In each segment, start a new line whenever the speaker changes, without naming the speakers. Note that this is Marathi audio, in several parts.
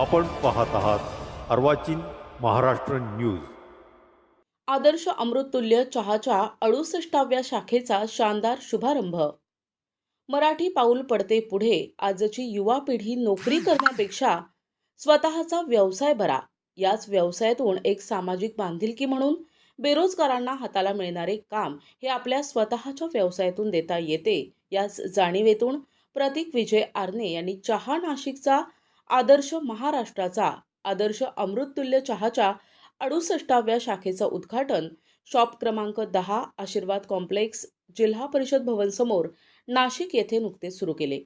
आपण पाहत आहात अर्वाचीन महाराष्ट्र न्यूज.
आदर्श अमृततुल्य चहाच्या अडुसष्टाव्या शाखेचा शानदार शुभारंभ. मराठी पाऊल पडते पुढे आजची युवा पिढी नोकरी करण्यापेक्षा स्वतःचा व्यवसाय बरा याच व्यवसायातून एक सामाजिक बांधिलकी म्हणून बेरोजगारांना हाताला मिळणारे काम हे आपल्या स्वतःच्या व्यवसायातून देता येते. याच जाणीवेतून प्रतीक विजय आरने यांनी चहा नाशिकचा आदर्श महाराष्ट्राचा आदर्श अमृततुल्य चहाच्या अडुसष्टाव्या शाखेचं उद्घाटन शॉप क्रमांक दहा आशीर्वाद कॉम्प्लेक्स जिल्हा परिषद भवन समोर नाशिक येथे नुकतेच सुरू केले.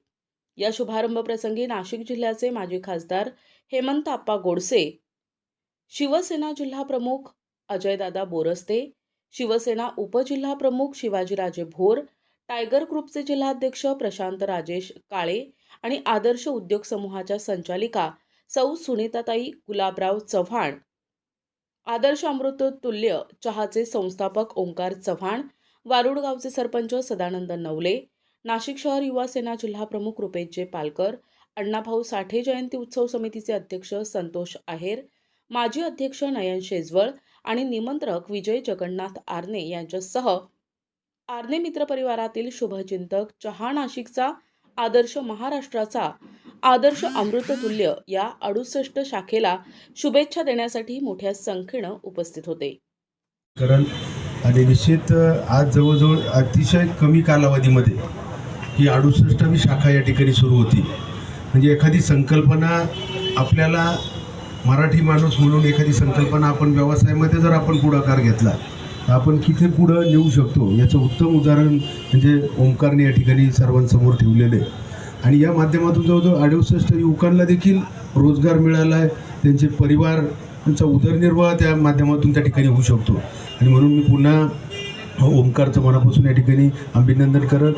या शुभारंभ प्रसंगी नाशिक जिल्ह्याचे माजी खासदार हेमंत आप्पा गोडसे शिवसेना जिल्हा प्रमुख अजयदादा बोरस्ते शिवसेना उपजिल्हा प्रमुख शिवाजीराजे भोर टायगर ग्रुपचे जिल्हाध्यक्ष प्रशांत राजेश काळे आणि आदर्श उद्योग समूहाच्या संचालिका सौ सुनीताताई गुलाबराव चव्हाण. आदर्श अमृततुल्य चहाचे संस्थापक ओंकार चव्हाण वारुड गावचे सरपंच सदानंद नवले नाशिक शहर युवा सेना जिल्हा प्रमुख रुपेशजे पालकर अण्णाभाऊ साठे जयंती उत्सव समितीचे अध्यक्ष संतोष आहेर माजी अध्यक्ष नयन शेजवळ आणि निमंत्रक विजय जगन्नाथ आर्ने यांच्यासह आर्ने मित्रपरिवारातील शुभचिंतक चहा नाशिकचा आदर्श महाराष्ट्राचा आदर्श अमृततुल्य या अडुसष्ट शाखेला शुभेच्छा देण्यासाठी मोठ्या संख्येनं उपस्थित होते.
कारण आणि निश्चित आज जवळजवळ अतिशय कमी कालावधीमध्ये ही अडुसष्टावी शाखा या ठिकाणी सुरू होती. म्हणजे एखादी संकल्पना आपल्याला मराठी माणूस म्हणून एखादी संकल्पना आपण व्यवसायामध्ये जर आपण पुढाकार घेतला आपण किती पुढं नेऊ शकतो? याचं उत्तम उदाहरण म्हणजे ओंकारने या ठिकाणी सर्वांसमोर ठेवलेलं आहे. आणि या माध्यमातून जवळजवळ अडुसष्ट युवकांना देखील रोजगार मिळाला आहे त्यांचे परिवार त्यांचा उदरनिर्वाह त्या माध्यमातून त्या ठिकाणी होऊ शकतो. आणि म्हणून मी पुन्हा ओंकारचं मनापासून या ठिकाणी अभिनंदन करत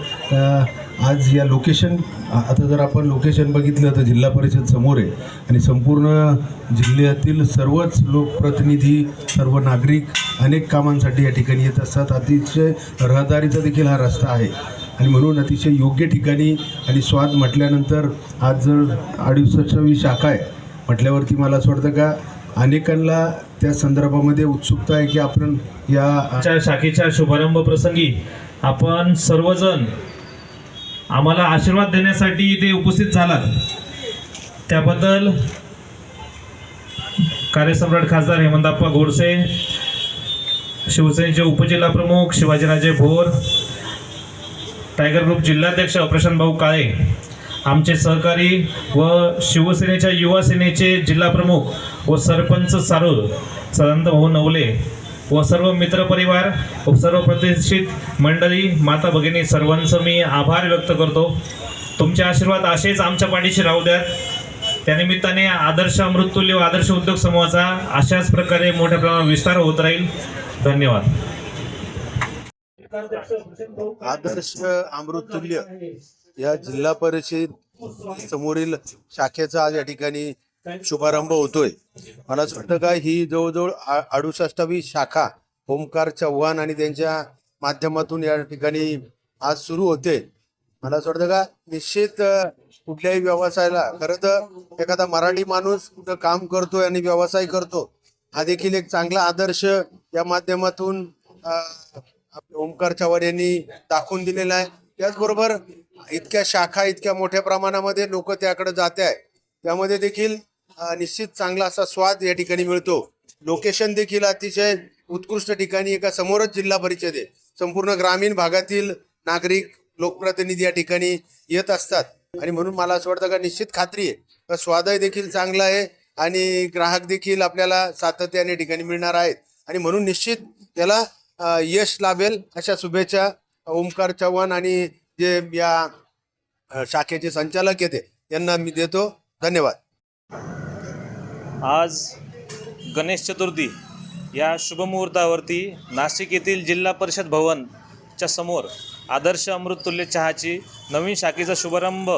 आज या लोकेशन आता जर आपण लोकेशन बघितलं तर जिल्हा परिषद समोर आहे. आणि संपूर्ण जिल्ह्यातील सर्वच लोकप्रतिनिधी सर्व नागरिक अनेक कामांसाठी या ठिकाणी येत असतात. अतिशय रहदारीचा देखील हा रस्ता आहे. आणि म्हणून अतिशय योग्य ठिकाणी आणि स्वाद म्हटल्यानंतर आज जर अडुसष्टावी शाखा आहे म्हटल्यावरती मला असं वाटतं का अनेकांना त्या संदर्भामध्ये उत्सुकता आहे की आपण या
शाखेच्या शुभारंभ प्रसंगी आपण सर्वजण आम्हाला आशीर्वाद देण्यासाठी इथे उपस्थित झालात. त्याबद्दल कार्यसम्राट खासदार हेमंतप्पा गोडसे शिवसेनेचे उपजिल्हा प्रमुख शिवाजीराजे भोर टायगर ग्रुप जिल्हाध्यक्ष ऑपरेशन भाऊ काळे आमचे सहकारी व शिवसेनेच्या युवा सेनेचे जिल्हाप्रमुख व सरपंच सारोल सदानंद भाऊ नवले व सर्व मित्रपरिवार व सर्व प्रतिष्ठित मंडळी माता भगिनी सर्वांचं मी आभार व्यक्त करतो. तुमचे आशीर्वाद असेच आमच्या पाठीशी राहू द्यात. त्यानिमित्ताने आदर्श अमृततुल्य व आदर्श उद्योग समूहाचा अशाच प्रकारे मोठ्या प्रमाणात विस्तार होत राहील. धन्यवाद.
आदर्श अमृततुल्य या जिल्हा परिषद समोरील शाखेचा आज या ठिकाणी शुभारंभ होतोय. मला असं वाटतं का ही जवळजवळ अडुसष्टावी शाखा ओमकार चव्हाण आणि त्यांच्या माध्यमातून या ठिकाणी आज सुरू होते. मला असं वाटतं का? निश्चित कुठल्याही व्यवसायाला खरं तर एखादा मराठी माणूस कुठं काम करतोय आणि व्यवसाय करतो हा देखील एक चांगला आदर्श या माध्यमातून ओमकार चव्हाण यांनी दाखवून दिलेला आहे. त्याचबरोबर इतक्या शाखा इतक्या मोठ्या प्रमाणामध्ये लोक त्याकडे जाते आहे. त्यामध्ये देखील निश्चित चांगला असा स्वाद या ठिकाणी मिळतो. लोकेशन देखील अतिशय उत्कृष्ट ठिकाणी एका समोरच जिल्हा परिषद आहे. संपूर्ण ग्रामीण भागातील नागरिक लोकप्रतिनिधी या ठिकाणी येत असतात. आणि म्हणून मला असं वाटतं का निश्चित खात्री आहे. का स्वादही देखील चांगला आहे आणि ग्राहक देखील आपल्याला सातत्याने या ठिकाणी मिळणार आहेत. आणि म्हणून निश्चित त्याला यश लाभेल अशा शुभेच्छा ओमकार चव्हाण आणि जे या शाखेचे संचालक येते यांना मी देतो. धन्यवाद.
आज गणेश चतुर्थी या शुभमुहूर्तावरती नाशिक येथील जिल्हा परिषद भवनच्या समोर आदर्श अमृततुल्य चहाची नवीन शाखेचा शुभारंभ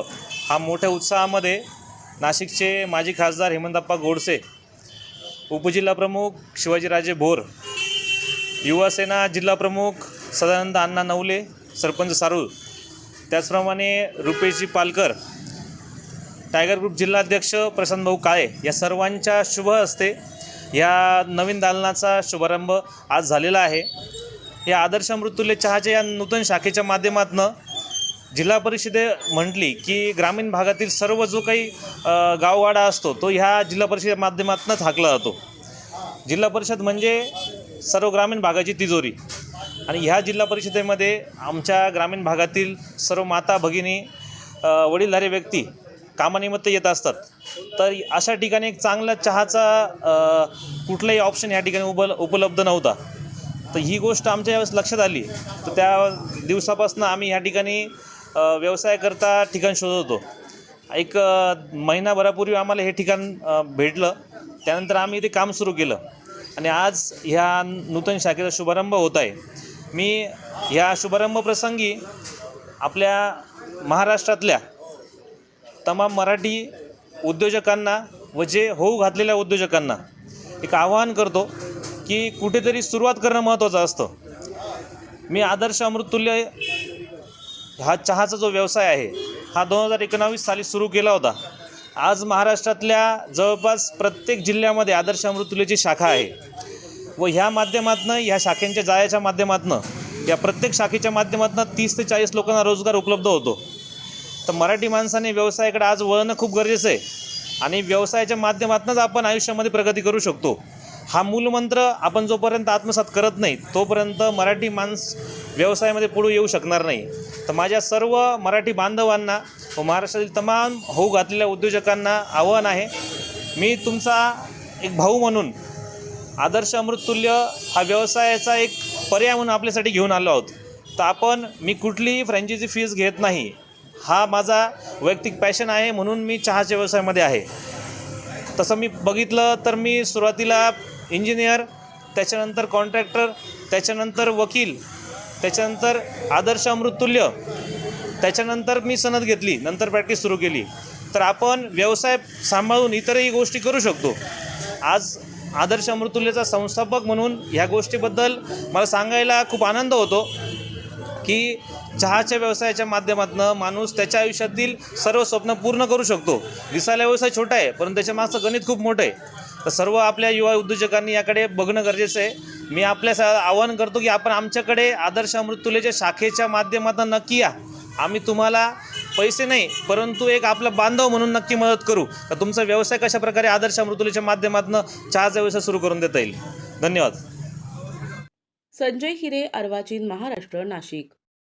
हा मोठ्या उत्साहामध्ये नाशिकचे माजी खासदार हेमंतप्पा गोडसे उपजिल्हा प्रमुख शिवाजीराजे भोर युवासेना जिल्हाप्रमुख सदानंद अण्णा नवले सरपंच सारूळ त्याचप्रमाणे रुपेशजी पालकर टायगर ग्रुप जिल्हाध्यक्ष प्रशांत भाऊ काळे या सर्वांच्या शुभ हस्ते या नवीन दालनाचा शुभारंभ आज झालेला आहे. या आदर्श मृत्युले चहाच्या या नूतन शाखेच्या माध्यमातून जिल्हा परिषदे म्हटली की ग्रामीण भागातील सर्व जो काही गाववाडा असतो तो ह्या जिल्हा परिषदे माध्यमातूनच हाकला जातो. जिल्हा परिषद म्हणजे सर्व ग्रामीण भागाची तिजोरी. आणि ह्या जिल्हा परिषदेमध्ये आमच्या ग्रामीण भागातील सर्व माता भगिनी वडीलधारे वडीलधारी व्यक्ती कामानिमित्त येत असतात. तर अशा ठिकाणी एक चांगला चहाचा कुठलाही ऑप्शन या ठिकाणी उप उपलब्ध नव्हता. तर ही गोष्ट आमच्या यावेळेस लक्षात आली. तर त्या दिवसापासून आम्ही ह्या ठिकाणी व्यवसायाकरता ठिकाण शोधत. होतो एक महिनाभरापूर्वी आम्हाला हे ठिकाण भेटलं. त्यानंतर आम्ही इथे काम सुरू केलं. आणि आज ह्या नूतन शाखेचा शुभारंभ होत आहे. मी ह्या शुभारंभ प्रसंगी आपल्या महाराष्ट्रातल्या तमाम मराठी उद्योजकांना व जे होऊ घातलेल्या उद्योजकांना एक आवाहन करतो की कुठेतरी सुरुवात करणं महत्त्वाचं असतं. मी आदर्श अमृततुल्य हा चहाचा जो व्यवसाय आहे हा दोन हजार एकोणावीस साली सुरू केला होता. आज महाराष्ट्रातल्या जवळपास प्रत्येक जिल्ह्यामध्ये आदर्श अमृततुल्यची शाखा आहे. व ह्या माध्यमातनं ह्या शाखेंच्या जाळ्याच्या माध्यमातनं या प्रत्येक शाखेच्या माध्यमातनं तीस ते चाळीस लोकांना रोजगार उपलब्ध होतो. तर मराठी माणसाने व्यवसायाकडे आज वळणं खूप गरजेचं आहे. आणि व्यवसायाच्या माध्यमातूनच आपण आयुष्यामध्ये प्रगती करू शकतो. हा मूलमंत्र आपण जोपर्यंत आत्मसात करत नाही तोपर्यंत मराठी माणस व्यवसायामध्ये पुढे येऊ शकणार नाही. तर माझ्या सर्व मराठी बांधवांना व महाराष्ट्रातील तमाम होऊ घातलेल्या उद्योजकांना आव्हान आहे. मी तुमचा एक भाऊ म्हणून आदर्श अमृततुल्य हा व्यवसायाचा एक पर्याय म्हणून आपल्यासाठी घेऊन आलो आहोत. तर आपण मी कुठलीही फ्रँचायझी फीज घेत नाही. हा माझा वैयक्तिक पॅशन आहे म्हणून मी चहाच्या व्यवसायामध्ये आहे. तसं मी बघितलं तर मी सुरुवातीला इंजिनियर त्याच्यानंतर कॉन्ट्रॅक्टर त्याच्यानंतर वकील त्याच्यानंतर आदर्श अमृततुल्य त्याच्यानंतर मी सनद घेतली नंतर प्रॅक्टिस सुरू केली. तर आपण व्यवसाय सांभाळून इतरही गोष्टी करू शकतो. आज आदर्श अमृतुल्यचा संस्थापक म्हणून ह्या गोष्टीबद्दल मला सांगायला खूप आनंद होतो. की चहाच्या व्यवसायाच्या माध्यमातून माणूस त्याच्या आयुष्यातील सर्व स्वप्न पूर्ण करू शकतो. दिसायला व्यवसाय छोटा आहे परंतु त्याच्या मागचं गणित खूप मोठं आहे. तर सर्व आपल्या युवा उद्योजकांनी याकडे बघणं गरजेचं आहे. मी आपल्या सा आवाहन करतो की आपण आमच्याकडे आदर्श अमृतुलेच्या शाखेच्या माध्यमातून नक्की या. आम्ही तुम्हाला पैसे नाही परंतु एक आपला बांधव म्हणून नक्की मदत करू. तर तुमचा व्यवसाय कशा प्रकारे आदर्श अमृतुलेच्या माध्यमातून चहाचा व्यवसाय सुरू करून देता येईल? धन्यवाद.
संजय हिरे अर्वाचीन महाराष्ट्र नाशिक.